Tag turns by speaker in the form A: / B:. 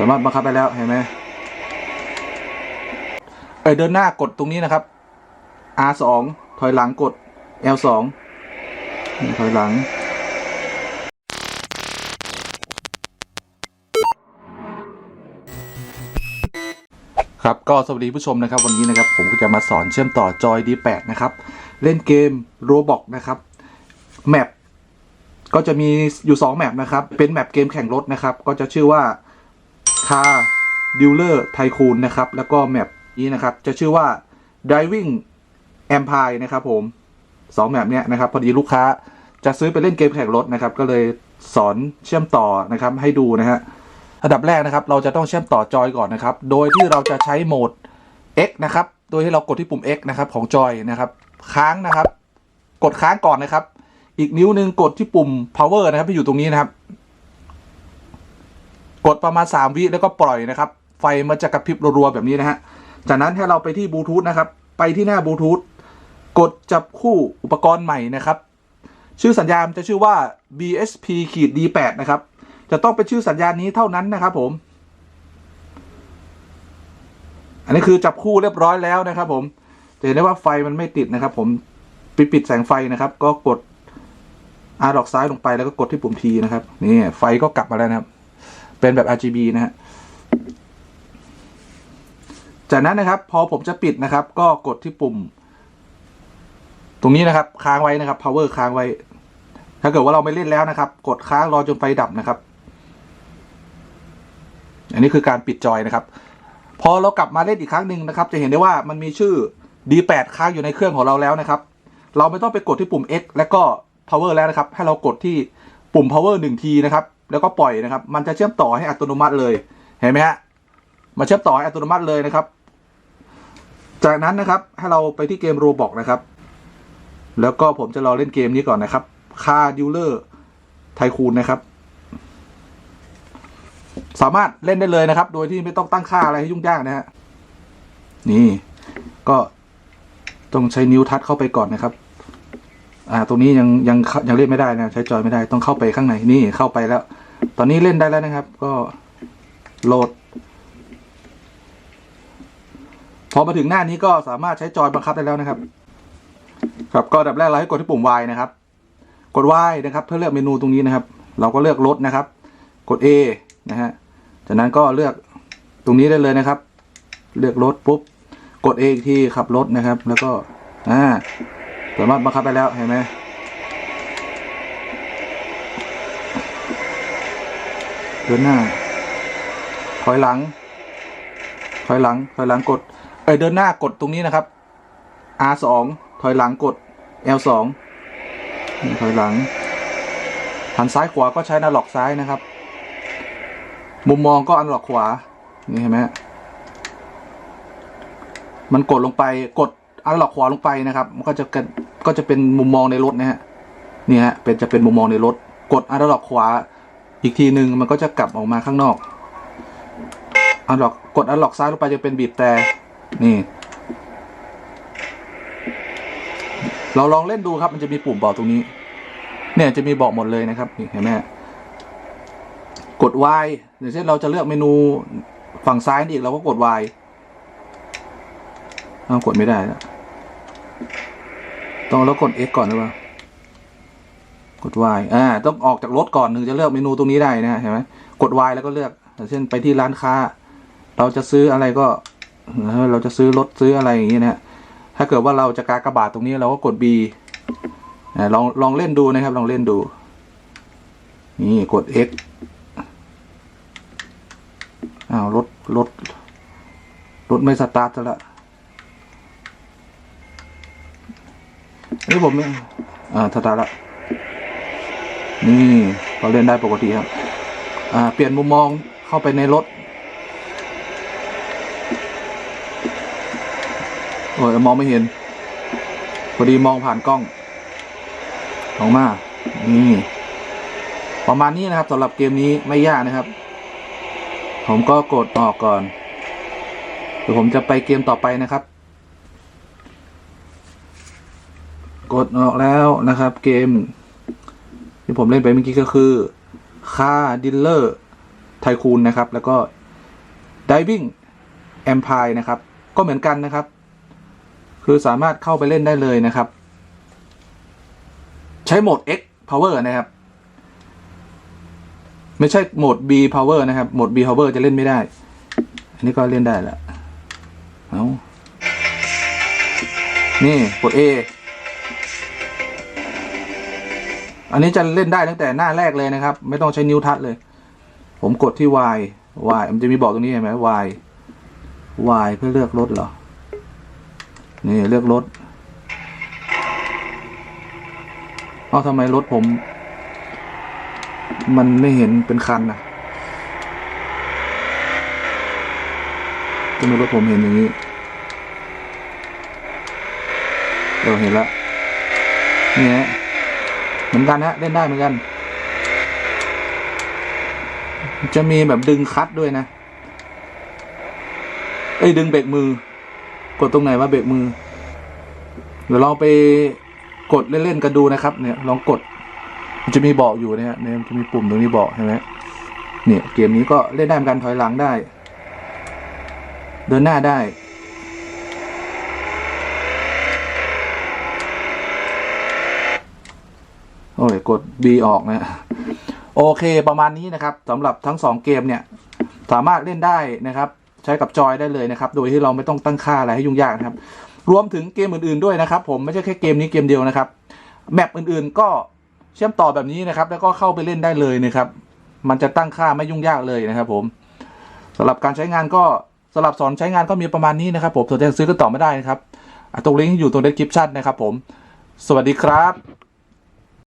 A: สามารถบังคับไปแล้วเห็นไหมเอเดินหน้ากดตรงนี้นะครับ R สองถอยหลังกด L สองถอยหลัง ครับก็สวัสดีผู้ชมนะครับ วันนี้นะครับ ผมก็จะมาสอนเชื่อมต่อจอย D8 นะครับ เล่นเกม Roblox นะครับแมปก็จะมีอยู่ 2 แมปนะครับ เป็นแมปเกมแข่งรถนะครับ ก็จะชื่อว่า Car Dealer Tycoon นะครับ แล้วก็แมปนี้นะครับ จะชื่อว่า Driving Empire นะครับผมสองแมปเนี้ยนะครับพอดีลูกค้าจะซื้อไปเล่นเกมแข่งรถนะครับ ก็เลยสอนเชื่อมต่อนะครับให้ดูนะฮะอันดับแรกนะครับ เราจะต้องเชื่อมต่อจอยก่อนนะครับ โดยที่เราจะใช้โหมด X นะครับ โดยที่เรากดที่ปุ่ม X นะครับของจอยนะครับ ค้างนะครับ กดค้างก่อนนะครับ อีกนิ้วหนึ่งกดที่ปุ่ม power นะครับที่อยู่ตรงนี้นะครับ ดประมาณ 3 วิแล้วก็ปล่อยนะครับ ไฟมันจะกระพริบรัวๆแบบนี้นะฮะ จากนั้นให้เราไปที่บลูทูธนะครับ ไปที่หน้าบลูทูธกดจับคู่อุปกรณ์ใหม่นะครับ ชื่อสัญญาณจะชื่อว่า BSP ขีด D8 นะครับ จะต้องเป็นชื่อสัญญาณนี้เท่านั้นนะครับผม อันนี้คือจับคู่เรียบร้อยแล้วนะครับ ผมจะเห็นได้ว่าไฟมันไม่ติดนะครับ ผมปิดปิดแสงไฟนะครับ ก็กดอาดอกซ้ายลงไปแล้วก็กดที่ปุ่ม T นะครับ นี่ไฟก็กลับมาแล้วนะครับ เป็นแบบ RGB นะฮะจากนั้นนะครับ พอผมจะปิดนะครับ ก็กดที่ปุ่ม ตรงนี้นะครับ ค้างไว้นะครับ power ค้างไว้ ถ้าเกิดว่าเราไม่เล่นแล้วนะครับ กดค้างรอจนไฟดับนะครับ อันนี้คือการปิดจอยนะครับ พอเรากลับมาเล่นอีกครั้งหนึ่งนะครับ จะเห็นได้ว่ามันมีชื่อ D8 ค้างอยู่ในเครื่องของเราแล้วนะครับ เราไม่ต้องไปกดที่ปุ่ม X และก็ power แล้วนะครับ ให้เรากดที่ปุ่ม power 1ทีนะครับ แล้วก็ปล่อยนะครับ มันจะเชื่อมต่อให้อัตโนมัติเลยเห็นไหมฮะมาเชื่อมต่อให้อัตโนมัติเลยนะครับ จากนั้นนะครับให้เราไปที่เกมโรบอกนะครับ แล้วก็ผมจะรอเล่นเกมนี้ก่อนนะครับคาดิวเลอร์ไทคูนนะครับ สามารถเล่นได้เลยนะครับ โดยที่ไม่ต้องตั้งค่าอะไรให้ยุ่งยากนะฮะนี่ก็ต้องใช้นิ้วทัดเข้าไปก่อนนะครับ อ่า ตรงนี้ยังยังยังเล่นไม่ได้นะ ใช้จอยไม่ได้ต้องเข้าไปข้างในนี่เข้าไปแล้ว ตอนนี้เล่นได้แล้วนะครับ ก็โหลด พอมาถึงหน้านี้ก็สามารถใช้จอยบังคับได้แล้วนะครับ ครับก็ดับแรกเราให้กดที่ปุ่ม Y นะครับ กด Y นะครับ เพื่อเลือกเมนูตรงนี้นะครับ เราก็เลือกรถนะครับ กด A นะฮะจากนั้นก็เลือกตรงนี้ได้เลยนะครับ เลือกรถปุ๊บกด A อีกทีขับรถนะครับ แล้วก็อ่า สามารถบังคับไปแล้วเห็นไหมเดินหน้า ถอยหลัง ถอยหลัง ถอยหลังกด เอ้ยเดินหน้ากดตรงนี้นะครับ R สองถอยหลังกด L สองถอยหลังหันซ้ายขวาก็ใช้นาล็อกซ้ายนะครับ มุมมองก็อันล็อกขวา นี่เห็นไหมมันกดลงไปกด อันล็อกขวาลงไปนะครับ มันก็จะเกิดก็จะเป็นมุมมองในรถนะฮะนี่ฮะเป็นจะเป็นมุมมองในรถ กดอันล็อกขวาอีกทีหนึ่งมันก็จะกลับออกมาข้างนอกอันล็อกกดอันล็อกซ้ายลงไปจะเป็นบีบแต่นี่ เราลองเล่นดูครับ มันจะมีปุ่มบอกตรงนี้ เนี่ยจะมีบอกหมดเลยนะครับนี่เห็นไหมกด Y อย่างเช่นเราจะเลือกเมนูฝั่งซ้ายนี่อีกเราก็กด Y เอากดไม่ได้แล้ว ต้องแล้วกด X ก่อนหรือเปล่ากด Y อ่า ต้องออกจากรถก่อนถึงจะเลือกเมนูตรงนี้ได้นะเห็นไหมกด Y แล้วก็เลือกอย่างเช่นไปที่ร้านค้า เราจะซื้ออะไรก็ เราจะซื้อรถซื้ออะไรอย่างเงี้ยนะฮะถ้าเกิดว่าเราจะกากระบาดตรงนี้เราก็กด B อ่าลองลองเล่นดูนะครับ ลองเล่นดู นี่กด X อ้าวรถรถรถไม่สตาร์ทซะละ อันนี้ผมเนี่อ่าสตาร์ทละ นี่เราเล่นได้ปกติครับ อ่า เปลี่ยนมุมมองเข้าไปในรถโอ้ยมองไม่เห็น พอดีมองผ่านกล้อง ออกมา นี่ ประมาณนี้นะครับสำหรับเกมนี้ไม่ยากนะครับ ผมก็กดออกก่อน เดี๋ยวผมจะไปเกมต่อไปนะครับ กดออกแล้วนะครับ เกม ที่ผมเล่นไปเมื่อกี้ก็คือค่าดิลเลอร์ไทคูนนะครับ แล้วก็ Diving Empire นะครับ ก็เหมือนกันนะครับ คือสามารถเข้าไปเล่นได้เลยนะครับ ใช้โหมด X Power นะครับ ไม่ใช่โหมด B Power นะครับ โหมด B Power จะเล่นไม่ได้ อันนี้ก็เล่นได้แล้วเอานี่กด A อันนี้จะเล่นได้ตั้งแต่หน้าแรกเลยนะครับ ไม่ต้องใช้นิ้วทัดเลย ผมกดที่ Y Y มันจะมีบอกตรงนี้เห็นไหม Y Y เพื่อเลือกรถเหรอ นี่เลือกรถเอาทำไมรถผม มันไม่เห็นเป็นคันนะทำไมรถผมเห็นอย่างนี้เราเห็นแล้วนี่ฮะ เหมือนกันฮะเล่นได้เหมือนกัน จะมีแบบดึงคัดด้วยนะเอ้ยดึงเบรกมือกดตรงไหนว่าเบรกมือ เดี๋ยวลองไปกดเล่นๆกันดูนะครับ เนี่ยลองกด มันจะมีบอกอยู่นะฮะเนี่ยมันจะมีปุ่มตรงนี้บอกใช่ไหมเนี่ยเกมนี้ก็เล่นได้เหมือนกันถอยหลังได้ เดินหน้าได้ โอ้ยกด B ออกนะโอเคประมาณนี้นะครับสำหรับทั้งสองเกมเนี่ย สามารถเล่นได้นะครับ ใช้กับจอยได้เลยนะครับ โดยที่เราไม่ต้องตั้งค่าอะไรให้ยุ่งยากนะครับ รวมถึงเกมอื่นๆด้วยนะครับ ผมไม่ใช่แค่เกมนี้เกมเดียวนะครับ แมปอื่นๆก็เชื่อมต่อแบบนี้นะครับ แล้วก็เข้าไปเล่นได้เลยนะครับ มันจะตั้งค่าไม่ยุ่งยากเลยนะครับ ผมสำหรับการใช้งานก็สำหรับสอนใช้งานก็มีประมาณนี้นะครับ ผมสนใจซื้อก็ต่อไม่ได้นะครับตรงลิงก์อยู่ตรง description นะครับ ผม สวัสดีครับ